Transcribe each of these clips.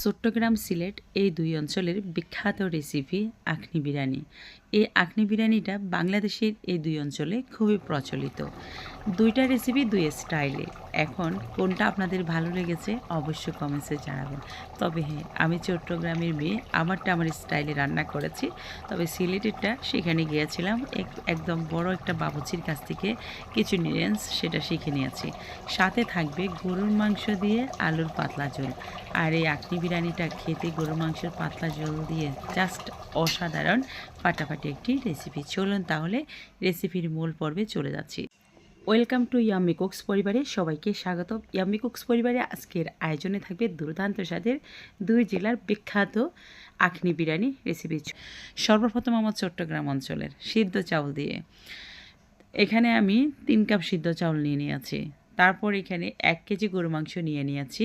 চট্টগ্রাম সিলেট এই দুই অঞ্চলের বিখ্যাত রেসিপি আখনি বিরিয়ানি। এই আখনি বিরিয়ানিটা বাংলাদেশের এই দুই অঞ্চলে খুবই প্রচলিত। দুইটা রেসিপি দুই স্টাইলে এখন কোনটা আপনাদের ভালো লেগেছে অবশ্যই কমেন্টসে জানাবেন। তবে হ্যাঁ আমি চট্টগ্রামের মেয়ে, আমারটা আমার স্টাইলে রান্না করেছি। তবে সিলেটেরটা সেখানে গিয়েছিলাম, এক- একদম বড় একটা বাবুচির কাছ থেকে কিছু নিউয়েন্স সেটা শিখে নিয়েছি। সাথে থাকবে গরুর মাংস দিয়ে আলুর পাতলা ঝোল। আর এই আখনি বিরিয়ানিটা খেতে গরুর মাংসের পাতলা ঝোল দিয়ে জাস্ট অসাধারণ, ফাটাফাটি একটি রেসিপি চলুন তাহলে রেসিপির মূল পর্বে চলে যাচ্ছি। ওয়েলকাম টু ইয়াম্মি কুকস পরিবারে সবাইকে স্বাগত। ইয়াম্মি কুকস পরিবারে আজকের আয়োজনে থাকবে দুর্দান্ত স্বাদের দুই জেলার বিখ্যাত আখনি বিরিয়ানি রেসিপি সর্বপ্রথম আমার চট্টগ্রাম অঞ্চলের সিদ্ধ চাউল দিয়ে। এখানে আমি তিন কাপ সিদ্ধ চাউল নিয়ে নিয়েছি। তারপর এখানে এক কেজি গরু মাংস নিয়ে নিয়েছি।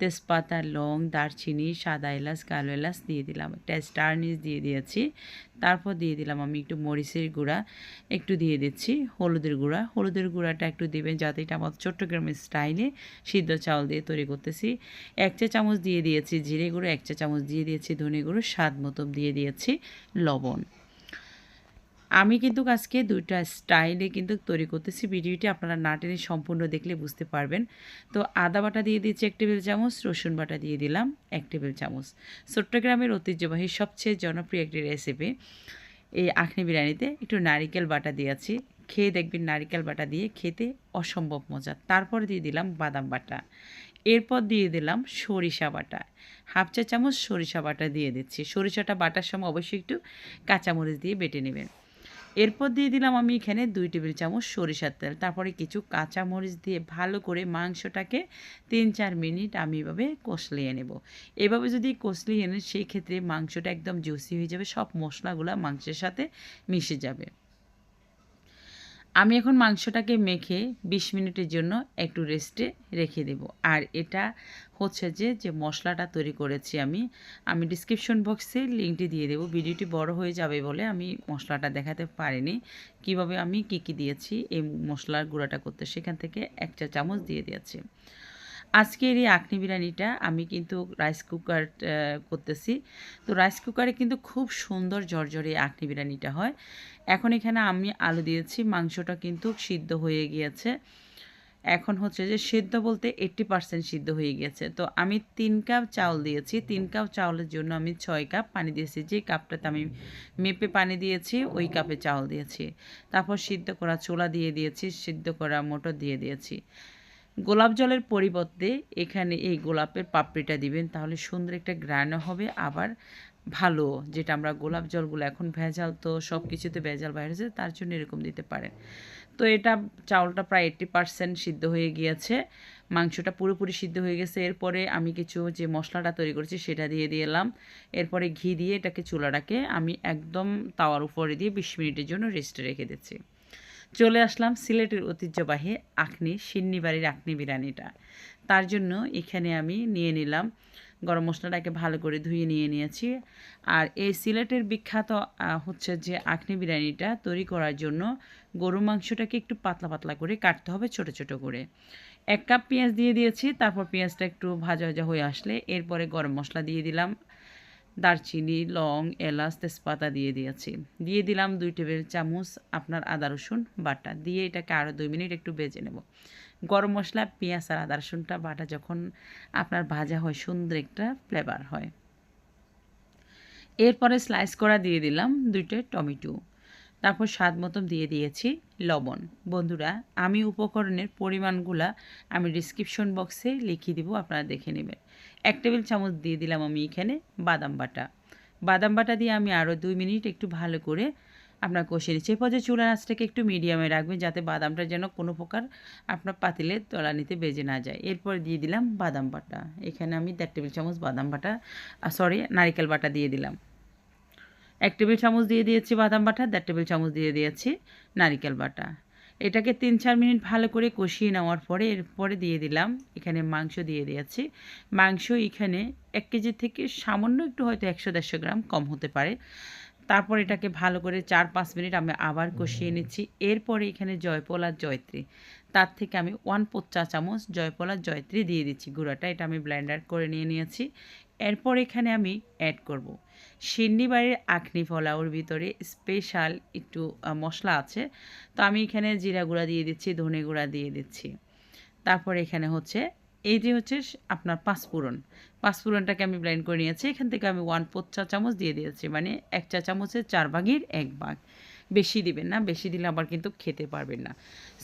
তেজপাতা, লং, দারচিনি, সাদা এলাচ, কালো এলাচ দিয়ে দিলাম। একটা স্টার নিচ দিয়ে দিয়েছি। তারপর দিয়ে দিলাম আমি একটু মরিচের গুঁড়া, একটু দিয়ে দিচ্ছি হলুদের গুঁড়া। হলুদের গুঁড়াটা একটু দেবেন যাতে এটা আমার চট্টগ্রামের স্টাইলে সিদ্ধ চাউল দিয়ে তৈরি করতেছি। এক চা চামচ দিয়ে দিয়েছি জিরে গুঁড়ো, এক চা চামচ দিয়ে দিয়েছি ধনে গুঁড়ো, স্বাদ মতো দিয়ে দিয়েছি লবণ। আমি কিন্তু আজকে দুইটা স্টাইলে কিন্তু তৈরি করতেছি। ভিডিওটি আপনারা না টেনে সম্পূর্ণ দেখলে বুঝতে পারবেন। তো আদা বাটা দিয়ে দিয়েছি এক টেবিল চামচ, রসুন বাটা দিয়ে দিলাম এক টেবিল চামচ। চট্টগ্রামের ঐতিহ্যবাহী সবচেয়ে জনপ্রিয় একটি রেসিপি এই আখনি বিরিয়ানিতে একটু নারিকেল বাটা দিয়েছি খেয়ে দেখবেন নারিকেল বাটা দিয়ে খেতে অসম্ভব মজা। তারপর দিয়ে দিলাম বাদাম বাটা। এরপর দিয়ে দিলাম সরিষা বাটা। হাফ চা চামচ সরিষা বাটা দিয়ে দিচ্ছি। সরিষাটা বাটার সময় অবশ্যই একটু কাঁচামরিচ দিয়ে বেটে নেবেন। এরপর দিয়ে দিলাম আমি এখানে দুই টেবিল চামচ সরিষার তেল। তারপরে কিছু কাঁচামরিচ দিয়ে ভালো করে মাংসটাকে তিন চার মিনিট আমি এভাবে কষলিয়ে নেব। এভাবে যদি কষলিয়ে নেন, সেই ক্ষেত্রে মাংসটা একদম জুসি হয়ে যাবে, সব মশলাগুলো মাংসের সাথে মিশে যাবে। আমি এখন মাংসটাকে মেখে বিশ মিনিটের জন্য একটু রেস্টে রেখে দেব। আর এটা হচ্ছে যে যে মশলাটা তৈরি করেছি আমি আমি ডিসক্রিপশন বক্সে লিঙ্কটি দিয়ে দেব। ভিডিওটি বড় হয়ে যাবে বলে আমি মশলাটা দেখাতে পারিনি। কীভাবে আমি কি কি দিয়েছি, এই মশলার গুঁড়াটা করতে, সেখান থেকে এক চা চামচ দিয়ে দিয়েছি। আজকের এই আখনি বিরিয়ানিটা আমি কিন্তু রাইস কুকার করতেছি। তো রাইস কুকারে কিন্তু খুব সুন্দর জর্জরে আখনি বিরিয়ানিটা হয়। এখন এখানে আমি আলু দিয়েছি, মাংসটা কিন্তু সিদ্ধ হয়ে গিয়েছে। এখন হচ্ছে যে সিদ্ধ বলতে এইট্টি পার্সেন্ট সিদ্ধ হয়ে গিয়েছে। তো আমি তিন কাপ চাউল দিয়েছি। তিন কাপ চাউলের জন্য আমি ছয় কাপ পানি দিয়েছি। যে কাপটাতে আমি মেপে পানি দিয়েছি, ওই কাপে চাউল দিয়েছি। তারপর সিদ্ধ করা চোলা দিয়ে দিয়েছি, সিদ্ধ করা মোটর দিয়ে দিয়েছি। গোলাপ জলের পরিবর্তে এখানে এই গোলাপের পাপড়িটা দিবেন, তাহলে সুন্দর একটা গ্রানও হবে, আবার ভালো, যেটা আমরা গোলাপ জলগুলো এখন ভেজাল তো সব কিছুতে ভেজাল বাইরে হয়েছে, তার জন্য এরকম দিতে পারেন। তো এটা চাউলটা প্রায় এইট্টি পারসেন্ট সিদ্ধ হয়ে গিয়েছে, মাংসটা পুরোপুরি সিদ্ধ হয়ে গেছে, এরপরে আমি কিছু যে মশলাটা তৈরি করেছি সেটা দিয়ে দিলাম, এরপরে ঘি দিয়ে এটাকে চুলাটাকে আমি একদম তাওয়ার উপরে দিয়ে বিশ মিনিটের জন্য রেস্টে রেখে দিচ্ছি। চলে আসলাম সিলেটের ঐতিহ্যবাহী আখনি সিন্নি বাড়ির আখনি বিরিয়ানিটা। তার জন্য এখানে আমি নিয়ে নিলাম গরম মশলাটাকে ভালো করে ধুয়ে নিয়ে নিয়েছি। আর এই সিলেটের বিখ্যাত হচ্ছে যে আখনি বিরিয়ানিটা তৈরি করার জন্য গরু মাংসটাকে একটু পাতলা পাতলা করে কাটতে হবে, ছোট ছোট করে। এক কাপ পেঁয়াজ দিয়ে দিয়েছি, তারপর পেঁয়াজটা একটু ভাজা ভাজা হয়ে আসলে এরপরে গরম মশলা দিয়ে দিলাম। দারচিনি, লং, এলাচ, তেজপাতা দিয়ে দিয়েছি। দিয়ে দিলাম দুই টেবিল চামচ আপনার আদা, রসুন বাটা। দিয়ে এটাকে আরও দুই মিনিট একটু বেজে নেব। গরম মশলা, পেঁয়াজ আর আদা, রসুনটা, বাটা যখন আপনার ভাজা হয়, সুন্দর একটা ফ্লেভার হয়। এরপরে স্লাইস করা দিয়ে দিলাম দুইটা টমেটো। তারপর স্বাদ মতো দিয়ে দিয়েছি। লবণ। বন্ধুরা, আমি উপকরণের পরিমাণগুলা আমি ডিসক্রিপশন বক্সে লিখিয়ে দিব, আপনারা দেখে নেবেন। এক টেবিল চামচ দিয়ে দিলাম আমি এখানে বাদাম বাটা। বাদাম বাটা দিয়ে আমি আরও দুই মিনিট একটু ভালো করে আপনার কষিয়ে নিচ্ছি। এরপর যে চুলার আঁচটাকে একটু মিডিয়ামে রাখবেন, যাতে বাদামটা যেন কোনো প্রকার আপনার পাতিলে তলানিতে বেজে না যায়। এরপর দিয়ে দিলাম বাদাম বাটা। এখানে আমি দেড় টেবিল চামচ বাদাম বাটা সরি নারিকেল বাটা দিয়ে দিলাম। এক টেবিল চামচ দিয়ে দিয়েছি বাদাম বাটা, দেড় টেবিল চামচ দিয়ে দিয়েছি নারিকেল বাটা। এটাকে তিন চার মিনিট ভালো করে কষিয়ে নেওয়ার পরে, এরপরে দিয়ে দিলাম, এখানে মাংস দিয়ে দিয়েছি। মাংস এখানে এক কেজি থেকে সামান্য একটু হয়তো একশো দেড়শো গ্রাম কম হতে পারে। তারপর এটাকে ভালো করে চার পাঁচ মিনিট আমি আবার কষিয়ে নিচ্ছি। এরপরে এখানে জয়পল আর জয়ত্রী। তার থেকে আমি ওয়ান পোর চা চামচ জয়পল আর জয়ত্রী দিয়ে দিচ্ছি গুঁড়াটা। এটা আমি ব্লেন্ডার করে নিয়ে নিয়েছি। এরপর এখানে আমি অ্যাড করব। সিন্নি বাড়ির আখনি পোলাওর ভিতরে স্পেশাল একটু মশলা আছে। তো আমি এখানে জিরা গুঁড়া দিয়ে দিচ্ছি, ধনে গুঁড়া দিয়ে দিচ্ছি। তারপর এখানে হচ্ছে, এই যে হচ্ছে আপনার পাঁচফোড়ন। পাঁচফোড়নটাকে আমি ব্লেন্ড করে নিয়েছি। এখান থেকে আমি ওয়ান ফোর চা চামচ দিয়ে দিয়েছি। মানে এক চা চামচের চার ভাগের এক ভাগ। বেশি দিবেন না, বেশি দিলে আবার কিন্তু খেতে পারবেন না।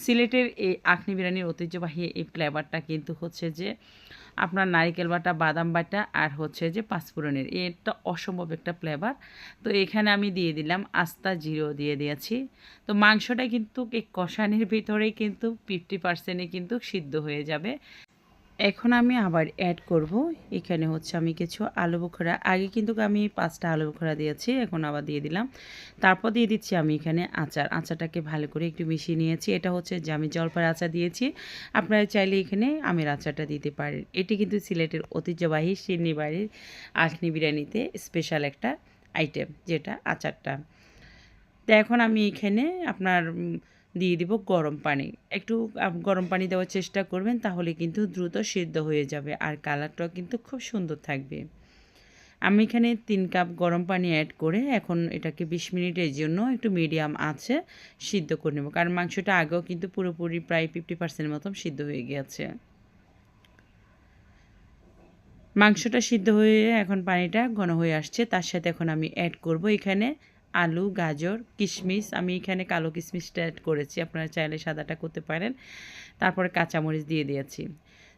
সিলেটের এই আখনি বিরিয়ানির ঐতিহ্যবাহী এই ফ্লেভারটা কিন্তু হচ্ছে যে আপনার নারিকেল বাটা, বাদাম বাটা আর হচ্ছে যে পাঁচফোড়নের, এটা অসম্ভব একটা ফ্লেভার তো এখানে আমি দিয়ে দিলাম আস্তা জিরো দিয়ে দিয়েছি। তো মাংসটা কিন্তু এই কষানির ভিতরেই কিন্তু ফিফটি পার্সেন্টে কিন্তু সিদ্ধ হয়ে যাবে। এখন আমি আবার অ্যাড করব। এখানে হচ্ছে আমি কিছু আলু বোখরা। আগে কিন্তু আমি পাঁচটা আলু বোখরা দিয়েছি, এখন আবার দিয়ে দিলাম। তারপর দিয়ে দিচ্ছি আমি এখানে আচার। আচারটাকে ভালো করে একটু মিশিয়ে নিয়েছি। এটা হচ্ছে যে আমি জলপাই আচার দিয়েছি। আপনারা চাইলে এখানে আমের আচারটা দিতে পারেন। এটি কিন্তু সিলেটের ঐতিহ্যবাহী সিন্নি বাড়ির আখনি বিরিয়ানিতে স্পেশাল একটা আইটেম যেটা আচারটা। তো এখন আমি এখানে আপনার দিয়ে দিব গরম পানি। একটু গরম পানি দেওয়ার চেষ্টা করবেন, তাহলে কিন্তু দ্রুত সিদ্ধ হয়ে যাবে আর কালারটাও কিন্তু খুব সুন্দর থাকবে। আমি এখানে তিন কাপ গরম পানি অ্যাড করে এখন এটাকে বিশ মিনিটের জন্য একটু মিডিয়াম আছে সিদ্ধ করে নেব। কারণ মাংসটা আগেও কিন্তু পুরোপুরি প্রায় ফিফটি পার্সেন্ট মতন সিদ্ধ হয়ে গিয়েছে। মাংসটা সিদ্ধ হয়ে এখন পানিটা ঘন হয়ে আসছে, তার সাথে এখন আমি অ্যাড করব। এখানে আলু, গাজর, কিশমিশ। আমি এখানে কালো কিশমিশটা অ্যাড করেছি। আপনারা চাইলে সাদাটা করতে পারেন। তারপরে কাঁচামরিচ দিয়ে দিয়েছি।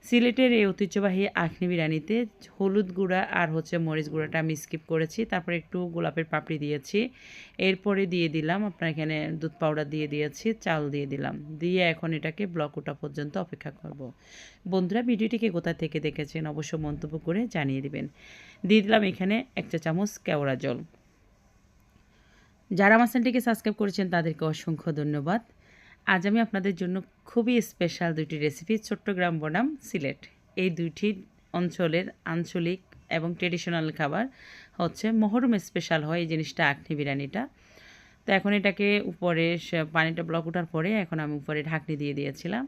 সিলেটের এই ঐতিহ্যবাহী আখনি বিরিয়ানিতে হলুদ গুঁড়া আর হচ্ছে মরিচ গুঁড়াটা আমি স্কিপ করেছি। তারপরে একটু গোলাপের পাপড়ি দিয়েছি। এরপরে দিয়ে দিলাম, আপনার এখানে দুধ পাউডার দিয়ে দিয়েছি, চাল দিয়ে দিলাম। দিয়ে এখন এটাকে ব্লক ওটা পর্যন্ত অপেক্ষা করব। বন্ধুরা ভিডিওটিকে কোথা থেকে দেখেছেন অবশ্য মন্তব্য করে জানিয়ে দিবেন। দিয়ে দিলাম এখানে এক চা চামচ কেওড়া জল। যারা আমার চ্যানেলটিকে সাবস্ক্রাইব করেছেন, তাদেরকে অসংখ্য ধন্যবাদ। আজ আমি আপনাদের জন্য খুবই স্পেশাল দুটি রেসিপি চট্টগ্রাম বনাম, সিলেট। এই দুইটি অঞ্চলের আঞ্চলিক এবং ট্রেডিশনাল খাবার হচ্ছে মহরম স্পেশাল হয়, এই জিনিসটা আখনি বিরিয়ানিটা। তো এখন এটাকে উপরে পানিটা ব্লক ওঠার পরে এখন আমি উপরে ঢাকনি দিয়ে দিয়েছিলাম।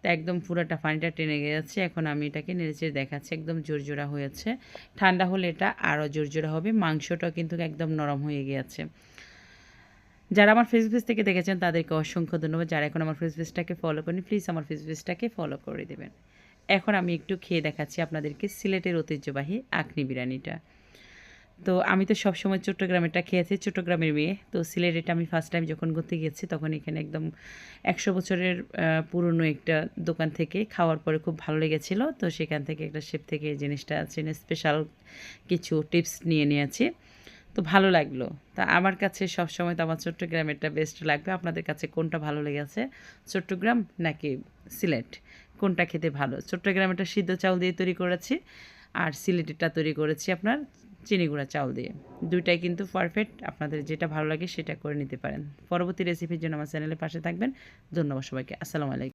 তো একদম পুরোটা পানিটা টেনে গেছে, এখন আমি এটাকে নেড়েচেড়ে দেখাচ্ছি, একদম জোরজোড়া হয়েছে। ঠান্ডা হলে এটা আরও জোরজোড়া হবে, মাংসটাও কিন্তু একদম নরম হয়ে গিয়েছে। যারা আমার ফেসবুক থেকে দেখেছেন, তাদেরকে অসংখ্য ধন্যবাদ। যারা এখন আমার ফেসবুকটাকে ফলো করেন প্লিজ আমার ফেসবুকটাকে ফলো করে দেবেন। এখন আমি একটু খেয়ে দেখাচ্ছি আপনাদেরকে সিলেটের ঐতিহ্যবাহী আখনি বিরিয়ানিটা। তো আমি তো সবসময় চট্টগ্রামেরটা খেয়েছি চট্টগ্রামের মেয়ে। তো সিলেটেটা আমি ফার্স্ট টাইম যখন ঘুরতে গিয়েছি, তখন এখানে একদম একশো বছরের পুরনো একটা দোকান থেকে খাওয়ার পরে খুব ভালো লেগেছিলো। তো সেখান থেকে একটা শেপ থেকে জিনিসটা আছে স্পেশাল কিছু টিপস নিয়ে নিয়েছি। তো ভালো লাগল। তা আমার কাছে সবসময় তো আমার চট্টগ্রামেরটা বেস্ট লাগবে। আপনাদের কাছে কোনটা ভালো লেগেছে চট্টগ্রাম নাকি সিলেট? কোনটা খেতে ভালো? চট্টগ্রামেরটা সিদ্ধ চাউল দিয়ে তৈরি করেছি আর সিলেটেরটা তৈরি করেছি আপনার চিনি গুঁড়া চাউল দিয়ে। দুইটাই কিন্তু পারফেক্ট আপনাদের যেটা ভালো লাগে সেটা করে নিতে পারেন। পরবর্তী রেসিপির জন্য আমার চ্যানেলের পাশে থাকবেন। ধন্যবাদ সবাইকে। আসসালামু আলাইকুম।